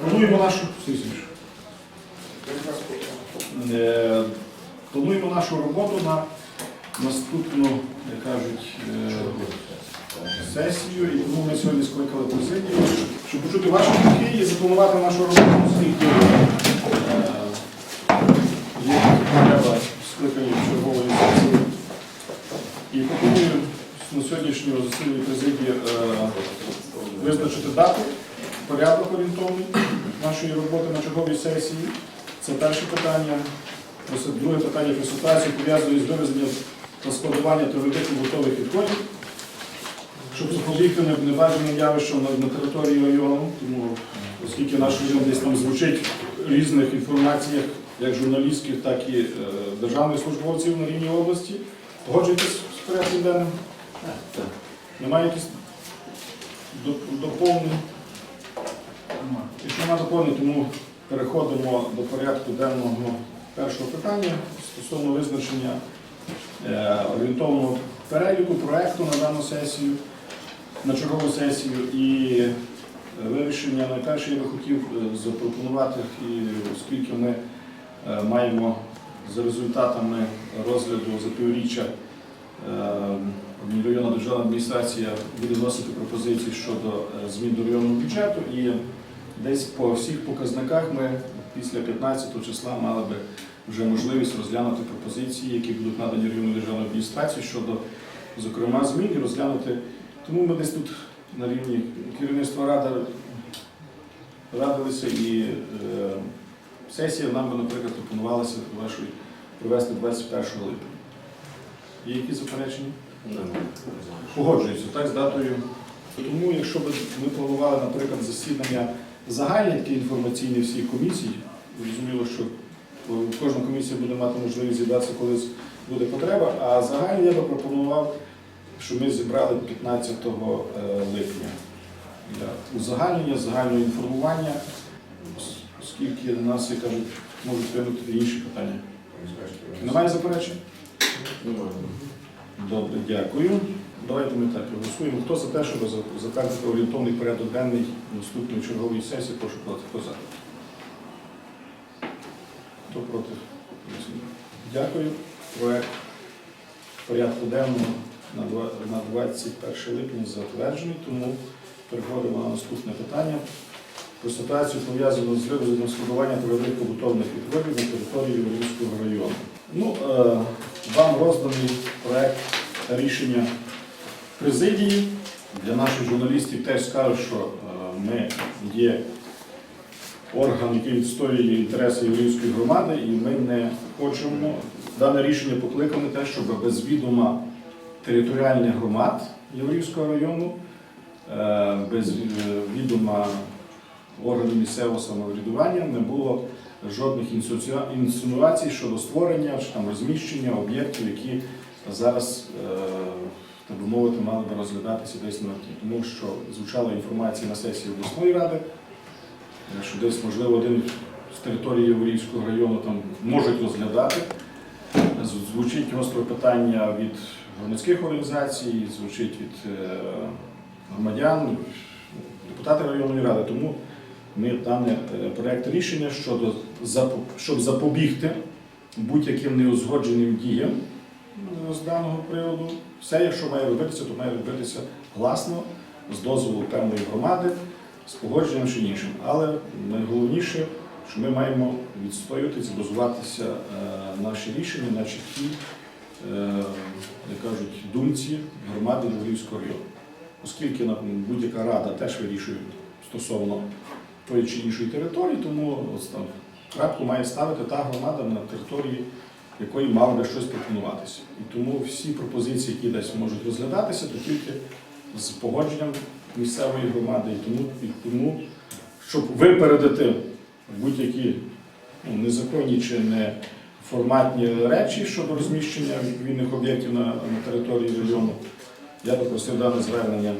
Плануємо нашу Е, плануємо нашу роботу на наступну, як кажуть, е, сесію. І тому ми сьогодні скликали президію, щоб почути ваші думки і запланувати нашу роботу, оскільки е, є потреба скликання чергової сесії. І пропоную на сьогоднішнього засідання президії е, визначити дату, порядок орієнтовний нашої роботи на черговій сесії. Це перше питання. Друге питання про ситуацію пов'язаної з вивезенням та складуванням твердих побутових відходів, щоб запобігти не- небажаним явищам на, території району, тому оскільки наш район десь там звучить в різних інформаціях, як журналістських, так і е, державних службовців на рівні області. Погоджуєтесь з порядком денним? Немає якісь доповнень? Якщо немає доповнень, тому переходимо до порядку денного першого питання стосовно визначення е, орієнтовного переліку проекту на дану сесію, на чергову сесію і е, вирішення найперше я би хотів е, запропонувати, і оскільки ми маємо за результатами розгляду за півріччя районна державна адміністрація буде вносити пропозиції щодо е, змін до районного бюджету і десь по всіх показниках ми після 15 числа мали би вже можливість розглянути пропозиції, які будуть надані районною державною адміністрацією щодо, зокрема, змін і розглянути. Тому ми десь тут на рівні керівництва ради радилися і е, сесія нам би, наприклад, пропонувалася вашої провести 21 липня. Є якісь заперечення? Погоджуюся, так, з датою. Тому, якщо б ми планували, наприклад, засідання загальне таке інформаційне всіх комісій, зрозуміло, що е, кожна комісія буде мати можливість зібратися, коли буде потреба, а загальне я би пропонував, щоб ми зібрали 15 е, липня для узагальнення, загального інформування, ос- оскільки на нас, як кажуть, можуть виникнути інші питання. Немає заперечень? Добре, дякую. Давайте ми так голосуємо. Хто за те, щоб за- затвердити орієнтовний порядок денний наступної чергової сесії, прошу проти. Хто? Хто проти? Дякую. Проект порядку денного на 21 липня затверджений, тому переходимо на наступне питання. Про ситуацію пов'язану з вивезенням складування твердих побутових відходів на території Львівського району. Ну, е, вам розданий проект рішення президії. Для наших журналістів теж скажу, що е, ми є орган, який відстоює інтереси Львівської громади, і ми не хочемо. Дане рішення покликане те, щоб без відома територіальних громад Єврейського району, е, без відома органів місцевого самоврядування не було жодних інсинуацій щодо створення чи там розміщення об'єктів, які зараз, е, так би мовити, мали би розглядатися десь на ті. Тому що звучала інформація на сесії обласної ради, що десь, можливо, один з території Яворівського району там можуть розглядати. Звучить гостре питання від громадських організацій, звучить від е, громадян, депутати районної ради. Тому ми дане е, проект рішення щодо щоб запобігти будь-яким неузгодженим діям е, з даного приводу. Все, якщо має робитися, то має робитися гласно, з дозволу певної громади, з погодженням чи іншим. Але найголовніше, що ми маємо відстоювати і базуватися е, наші рішення на чіткій, як кажуть, думці громади Львівського району. Оскільки будь-яка рада теж вирішує стосовно тої чи іншої території, тому крапку має ставити та громада на території, якої мав би щось пропонуватися. І тому всі пропозиції, які десь можуть розглядатися, то тільки з погодженням місцевої громади. І тому, і тому щоб випередити будь-які ну, незаконні чи не форматні речі щодо розміщення відповідних об'єктів на, на території району, я би просив дане звернення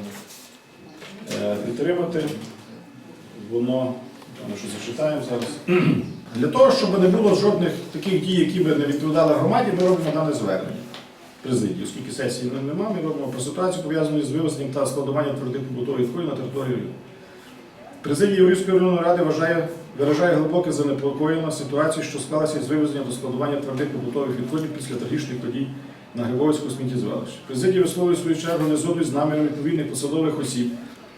е, підтримати. Воно, певно, що зачитаємо зараз. Для того, щоб не було жодних таких дій, які би не відповідали громаді, ми робимо дане звернення. президії. Оскільки сесії немає, ми робимо про ситуацію пов'язану з вивезенням та складуванням твердих побутових відходів на території району. Президія Юрійської районної ради вважає, виражає глибоке занепокоєння ситуацію, що склалася із вивезення та складування твердих побутових відходів після трагічних подій на Грибовицькому сміттєзвалищі. Президія висловлює свою чергу не згоду з наміром відповідних посадових осіб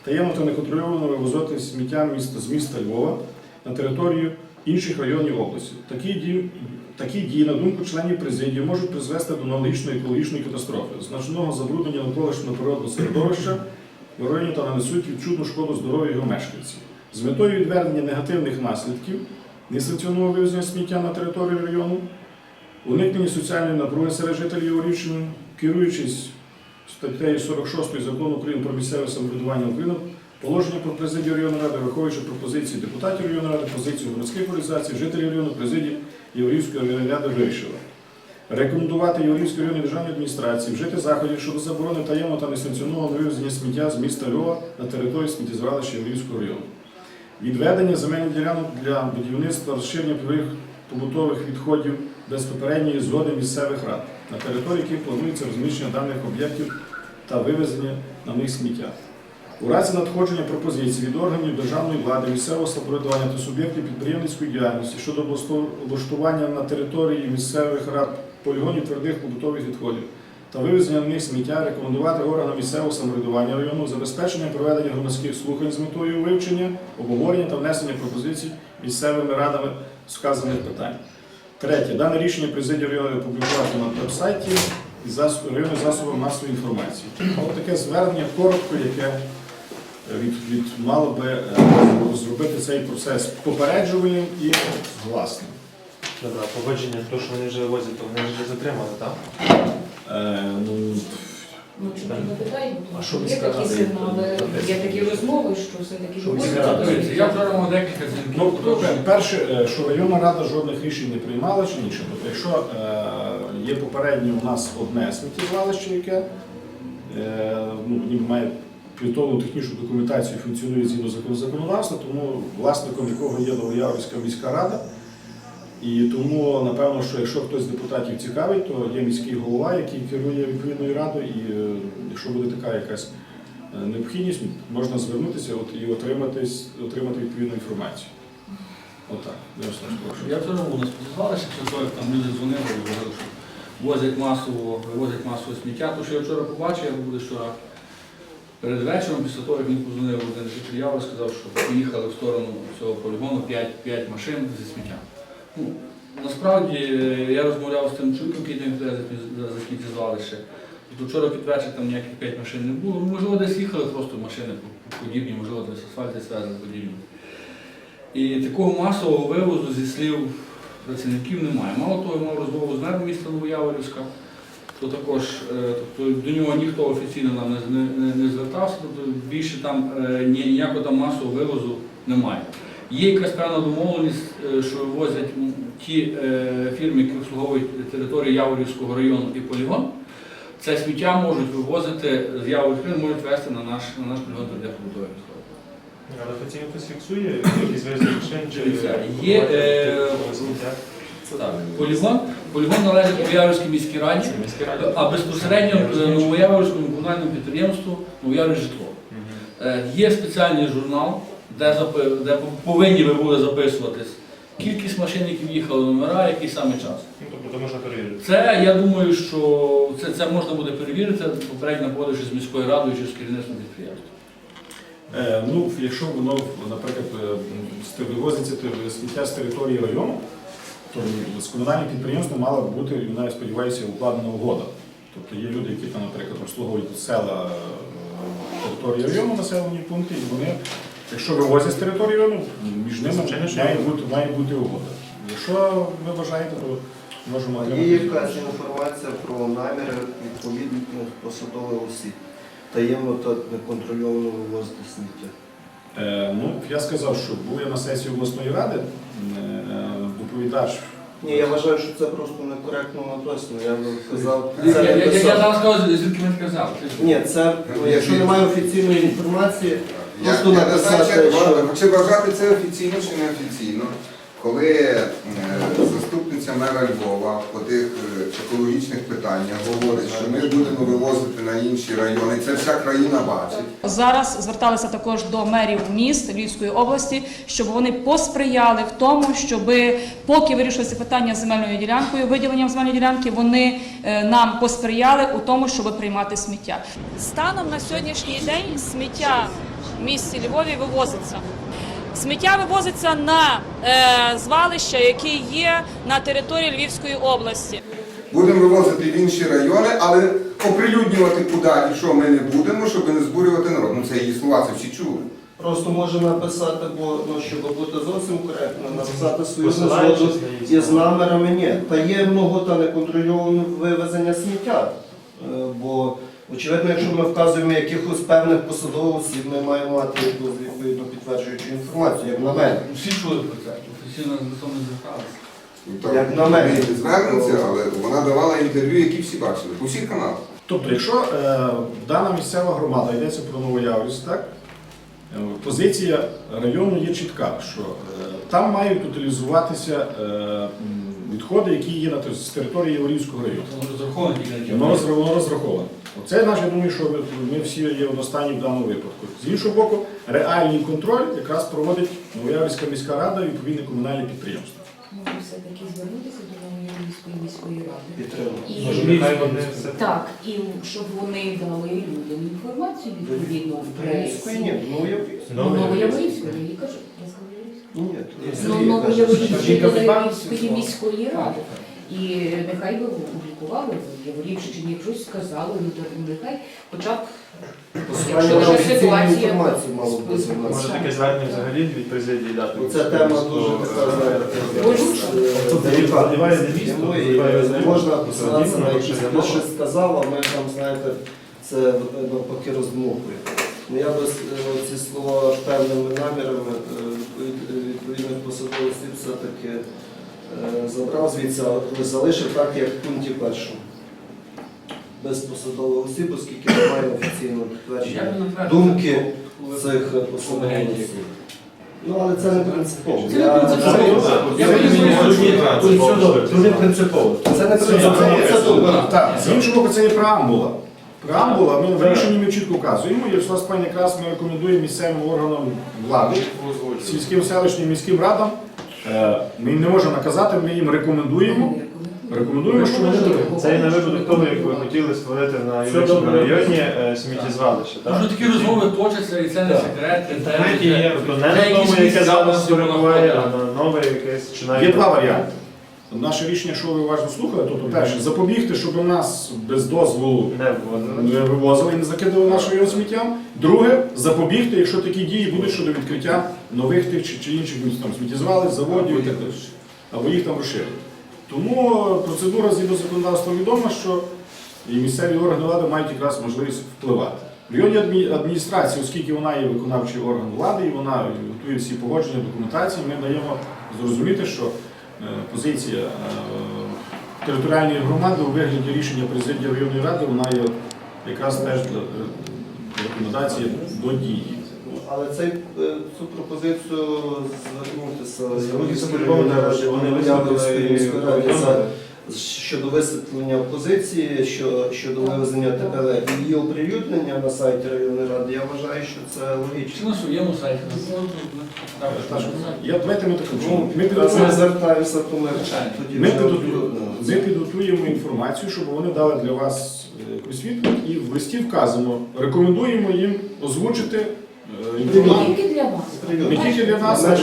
таємно та неконтрольовано вивозити сміття з міста Львова на територію інших районів області. Такі дії, такі дії, на думку членів президії, можуть призвести до аналогічної екологічної катастрофи, значного забруднення навколишнього природного середовища в районі та нанесуть відчутну шкоду здоров'ю його мешканців. З метою відвернення негативних наслідків несанкціонованого вивезення сміття на територію району, уникнення соціальної напруги серед жителів Яворівщини, керуючись статтею 46 закону України про місцеве самоврядування України, положення про президію районної ради, враховуючи пропозиції депутатів районної ради, позицію громадських організацій, жителів району, президії Яворівської районної ради вирішила. Рекомендувати Яворівській районній державній адміністрації вжити заходів щодо заборони таємного та несанкціонованого вивезення сміття з міста Львова на території сміттєзвалища Яворівського району. Відведення земельних ділянок для будівництва розширення побутових відходів без попередньої згоди місцевих рад, на території яких планується розміщення даних об'єктів та вивезення на них сміття. У разі надходження пропозицій від органів державної влади, місцевого самоврядування та суб'єктів підприємницької діяльності щодо облаштування на території місцевих рад полігонів твердих побутових відходів та вивезення на них сміття, рекомендувати органам місцевого самоврядування району забезпечення проведення громадських слухань з метою вивчення, обговорення та внесення пропозицій місцевими радами сказаних питань. Третє. Дане рішення президії опублікувати на веб-сайті районних засобів масової інформації. Ось таке звернення коротко, яке е, від, від мало би е, зробити цей процес попереджуванням і гласним. Добре, а погодження, то, що вони вже возять, то вони вже затримали, так? Е, ну, Ну, чому не питаємо? А що Є такі сигнали, є? такі розмови, що все-таки Що говорять. Дивіться, я вчора мав декілька дзвінків. Ну, перше, е, що районна рада жодних рішень не приймала чи інше. Тобто, якщо е, є попередньо у нас одне сміттєзвалище, яке е, ну, ніби має підготовлену технічну документацію, функціонує згідно закону законодавства, тому власником якого є Новояворівська міська рада. І тому, напевно, що якщо хтось з депутатів цікавить, то є міський голова, який керує відповідною радою, і е, якщо буде така якась е, необхідність, можна звернутися от, і отримати, отримати відповідну інформацію. Отак. Прошу. Я вчора був після того, як там люди дзвонили і говорили, що возять масово, вивозять масово сміття. То, що я вчора побачив, я був вчора перед вечором, після того, як він позвонив один житель Ява, сказав, що поїхали в сторону цього полігону 5, 5 машин зі сміттям. Ну, насправді е, я розмовляв з тим чоловіком, який там відповідає за сміт- за сміттєзвалище. Тобто вчора під вечір там ніяких 5 машин не було. Ну, Можливо, десь їхали просто машини подібні, можливо, десь асфальти звезли подібні. І такого масового вивозу зі слів працівників немає. Мало того, я мав розмову з мером міста Новояворівська, то також е, тобто, до нього ніхто офіційно нам не, не, не- звертався, тобто більше там е, ні- ніякого там масового вивозу немає. Є якась певна домовленість, е, що вивозять ті е, фірми, які обслуговують територію Яворівського району і полігон. Це сміття можуть вивозити з Яворівського, можуть вести на наш, на наш полігон побутових відходів. Але офіційно хтось фіксує якісь є, е. Так, полігон, полігон належить Новояворівській міській раді, а безпосередньо Новояворівському комунальному підприємству Новояворівське житло. Є спеціальний журнал, де, де повинні ви були записуватись кількість машин, які в'їхали, номера, який саме час. Ну, тобто то можна перевірити. Це я думаю, що це, це можна буде перевірити, попередньо погодивши з міською радою чи з керівництвом підприємства. Е, ну, якщо воно, наприклад, е, вивозиться сміття з території району, то з комунальним підприємством мала б бути, я сподіваюся, укладена угода. Тобто є люди, які там, наприклад, обслуговують села е, території району, населені пункти, і вони, якщо вивозять з території району, між ними має бути, має бути угода. Якщо ви вважаєте, то можемо Є якась інформація про наміри відповідних посадових осіб таємно та неконтрольовано вивозити сміття. Е, ну, я сказав, що був я на сесії обласної ради, е, доповідач Ні, я вважаю, що це просто некоректно написано. Я би казав, Я, це я, я, я написав. зараз скажу, звідки він сказав. Ні, це ну, якщо немає офіційної інформації, Я, просто я не знаю, написати, чи, що чи вважати це офіційно чи неофіційно, коли е, заступниця мера Львова по тих е, екологічних питаннях говорить, що ми будемо вивозити на інші райони. Це вся країна бачить. Зараз зверталися також до мерів міст Львівської області, щоб вони посприяли в тому, щоб поки вирішується питання з земельною ділянкою, виділенням земельної ділянки, вони е, нам посприяли у тому, щоб приймати сміття. Станом на сьогоднішній день сміття в місті Львові вивозиться. Сміття вивозиться на е, звалища, які є на території Львівської області. Будемо вивозити в інші райони, але оприлюднювати куди і що ми не будемо, щоб не збурювати народ. Ну це її слова, це всі чули. Просто може написати, бо ну, щоб бути зовсім коректно, написати свою згоду із слова. намірами ні. Таємного та неконтрольованого вивезення сміття. Е, Бо, очевидно, якщо ми вказуємо якихось певних посадових осіб, ми маємо мати відповідно підтверджуючу інформацію, як на мене. Всі чули про це, офіційно до того не зверталися. Ну, так, Як на мене. Ми звернемося, але вона давала інтерв'ю, які всі бачили, по всіх каналах. Тобто, якщо е, дана місцева громада йдеться про Новояврівськ, так? е, Позиція району є чітка, що е, там мають утилізуватися е, м, відходи, які є на тер- з території Яворівського району. Це може розраховано. Воно роз- воно розраховано. Оце наш, я думаю, що ми, ми всі є одностайні в даному випадку. З іншого боку, реальний контроль якраз проводить Новояврівська міська рада і відповідне комунальне підприємство. Може все-таки звернутися до Новояврівської міської ради. І, Може, нехай вони все так, і щоб вони дали людям інформацію відповідно в пресі. ні, ну я Новояврівської, я їй кажу. Ні, Ну, каже, Новояврівської Жінка міської ради. І нехай би опублікували в Яворівщині, щось сказали, ну, то нехай хоча б Посилання на Якщо вже офіційну ситуація інформацію мало бути в нас. Може таке звернення взагалі від президії дати. Бо Ця тема дуже така, знаєте, Тобто, делікатна. задіває не місто, Ну, і можна посилатися на якісь хтось щось сказав, а ми там, знаєте, це навпаки роздмухує. Ну, я би е, ці слова певними намірами е, відповідних посадових осіб все-таки е, забрав звідси, але залишив так, як в пункті першому. Без посадових осіб, оскільки немає офіційного підтвердження думки цих посадових осіб. Ну, але це не принципово. Це не принципово. Я Це- Тут все добре, тут не принципово. Це не Це- принципово, це- це з іншого це є преамбула. Преамбула, ми в рішенні ми чітко вказуємо, і Спань якраз ми рекомендуємо місцевим органам влади, сільським селищним міським радам. е, Ми їм не можемо наказати, ми їм рекомендуємо. Рекомендуємо, що вони Це і на випадок того, як ви хотіли створити на Юрійському районі е, сміттєзвалище. так? Тому такі розмови точаться, і це не секрет. Є, тобто не на тому, яке зараз перебуває, а на нове якесь чи навіть Є два варіанти. Наше рішення, що ви уважно слухали, тобто перше, запобігти, щоб нас без дозволу не вивозили і не закидали наше його сміттям. Друге, запобігти, якщо такі дії будуть щодо відкриття нових тих чи, чи інших там сміттєзвалів, заводів і так далі. Або їх там розширити. Тому процедура згідно законодавства відома, що і місцеві органи влади мають якраз можливість впливати. В районній адмі- адміністрації, оскільки вона є виконавчий орган влади і вона готує всі погодження документації, ми даємо зрозуміти, що позиція е, територіальної громади у вигляді рішення президії районної ради вона є якраз теж для е, рекомендації до дії. Але цей, е, цю пропозицію звернутися вони Яврівської щодо висвітлення позиції, що, щодо вивезення ТПВ і її оприлюднення на сайті районної ради, я вважаю, що це логічно. на своєму сайті? Я, давайте ми таким Ну, чином. Ми звертаємося, то ми Звичайно. тоді ми, підготуємо, ми підготуємо інформацію, щоб вони дали для вас е, якусь відповідь і в листі вказано, рекомендуємо їм озвучити е, Не тільки для вас. Не тільки для нас, а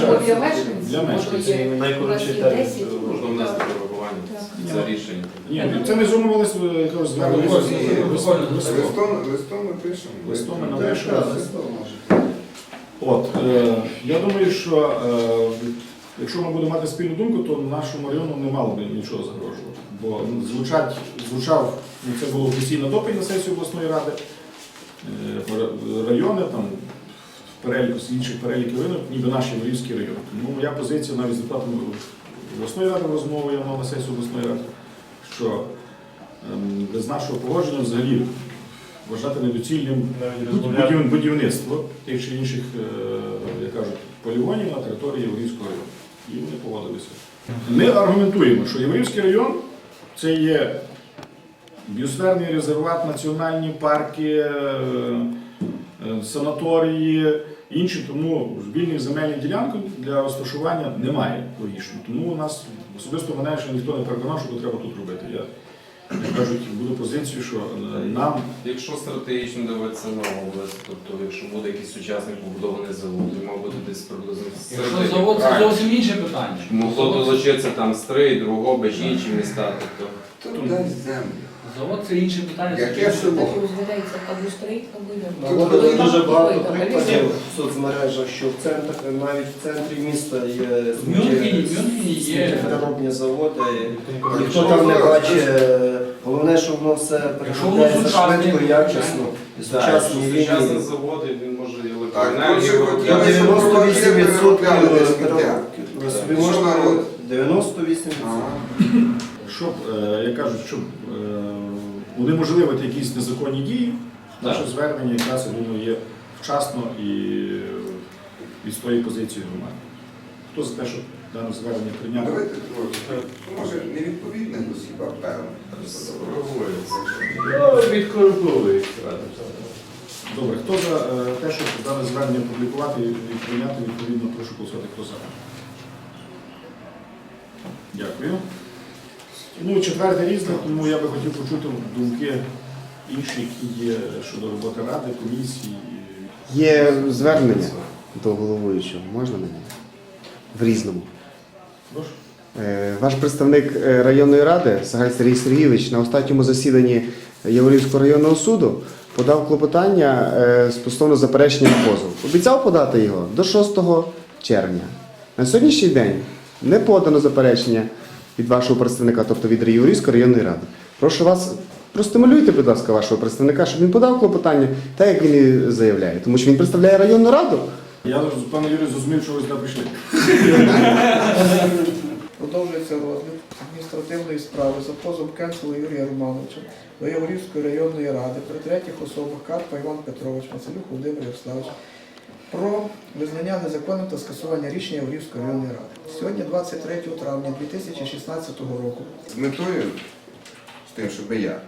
для мешканців. Найкоротший термін Можна внести. За рішення. Ні, це ми зумовилися, якось звернення листом. Листом, листом ми пишемо. Листом ми напишемо. От, е, я думаю, що е, якщо ми будемо мати спільну думку, то нашому району не мало би нічого загрожувати. Бо ну, звучать, звучав, ну, це було офіційно доповідь на сесію обласної ради, е, райони там з інших переліків ринок, ніби наш Єврейський район. Тому моя позиція навіть з депутатом обласної ради розмови я мав на сесію обласної ради, що ем, без нашого погодження взагалі вважати недоцільним будівництво тих чи інших, е, як кажуть, полігонів на території Єврейського району. І вони погодилися. Ми аргументуємо, що Єврейський район Це є біосферний резерват, національні парки, е, е, санаторії, інші, тому вільних земельних ділянок для розташування немає логічно. Тому у нас особисто мене ще ніхто не переконав, що треба тут робити. Я, як кажуть, буду позицію, що е, нам Якщо стратегічно дивитися на область, тобто якщо буде якийсь сучасний побудований завод, він мав бути десь приблизно Якщо завод це зовсім інше питання. Могло долучитися там Стрий, Другобич, інші міста. Тобто Тут дай землю. Завод це інше питання. Яке село? Розглядається або стрий, або я. Дуже багато прикладів в соцмережах, що в центр, навіть в центрі міста є В Мюнхені, в Мюнхені є. переробні заводи. Ніхто там не бачить. Головне, що воно все переробляється сучасне, швидко, якісно, і так, сучасні лінії. завод, він може і електроенергію коротше, Я виробляти. 98% переробляли. Ви собі Що можете народ? 98%. Ага. Щоб, е, як кажуть, щоб е, унеможливити якісь незаконні дії, наше звернення якраз я думаю, є вчасно і е, відстоює позицію громади. Хто за те, щоб дане звернення прийняти? Давайте трошки. Може, не відповідних осіб, а певних. Ну. Добре, хто за те, щоб дане звернення опублікувати і прийняти, відповідно, прошу голосувати, хто за. Дякую. Ну, четверте різне, тому я би хотів почути думки інші, які є щодо роботи ради, комісії. Є звернення до головуючого. Можна мені? В різному. Прошу. Е, Ваш представник е, районної ради Сагай Сергій Сергійович на останньому засіданні Яворівського районного суду подав клопотання е, стосовно заперечення позову. Обіцяв подати його до 6 червня. На сьогоднішній день не подано заперечення від вашого представника, тобто від Яворівської районної ради. Прошу вас, простимулюйте, будь ласка, вашого представника, щоб він подав клопотання, так як він і заявляє, тому що він представляє районну раду. Я, пане Юрій, зрозумів, що ви сюди прийшли. Продовжується розгляд адміністративної справи за позовом Кенцела Юрія Романовича до Яворівської районної ради при третіх особах Карпа Іван Петрович, Мацелюк Володимир Ярославович про визнання незаконним та скасування рішення Яворівської районної ради. Сьогодні, 23 травня 2016 року, З метою, з тим, щоб я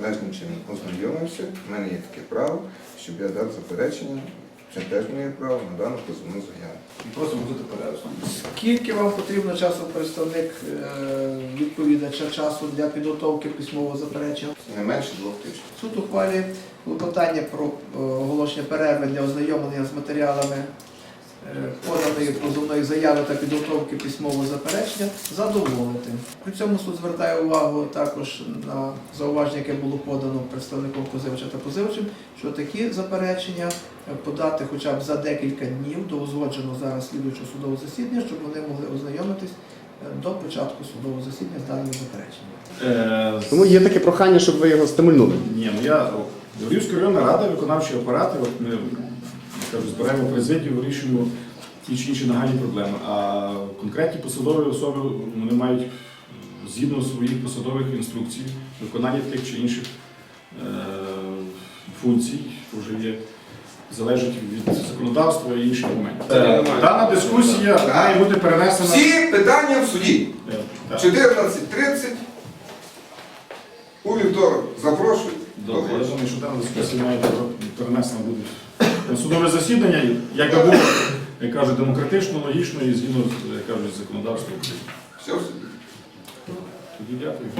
належним чином ознайомився, в мене є таке право, щоб я дав заперечення, це теж моє право на дану позовну заяву. І просимо бути перезвані. скільки вам потрібно часу представник е, відповідача часу для підготовки письмового заперечення? Не менше двох тижнів. Суд ухвалює клопотання про е, оголошення перерви для ознайомлення з матеріалами поданої позовної заяви та підготовки письмового заперечення задоволити. При цьому суд звертає увагу також на зауваження, яке було подано представником позивача та позивачем, що такі заперечення е, подати хоча б за декілька днів до узгодженого зараз слідуючого судового засідання, щоб вони могли ознайомитись е, до початку судового засідання з даними запереченнями. Е, Тому є таке прохання, щоб ви його стимульнули. Ні, ну я Львівська районна рада, виконавчі апарати, от ми кажу, збираємо президію, вирішуємо ті чи інші нагальні проблеми. А конкретні посадові особи вони мають згідно своїх посадових інструкцій виконання тих чи інших е, функцій, що вже є. Залежить від законодавства і інших моментів. Дана дискусія Так. має бути перенесена. Всі питання в суді. Е, 14.30. У вівторок запрошую. Добре, я думаю, що дана дискусія має бути перенесена буде судове засідання, як би було, як кажуть, демократично, логічно і згідно з як кажуть, законодавством України. Все. Тоді дякую.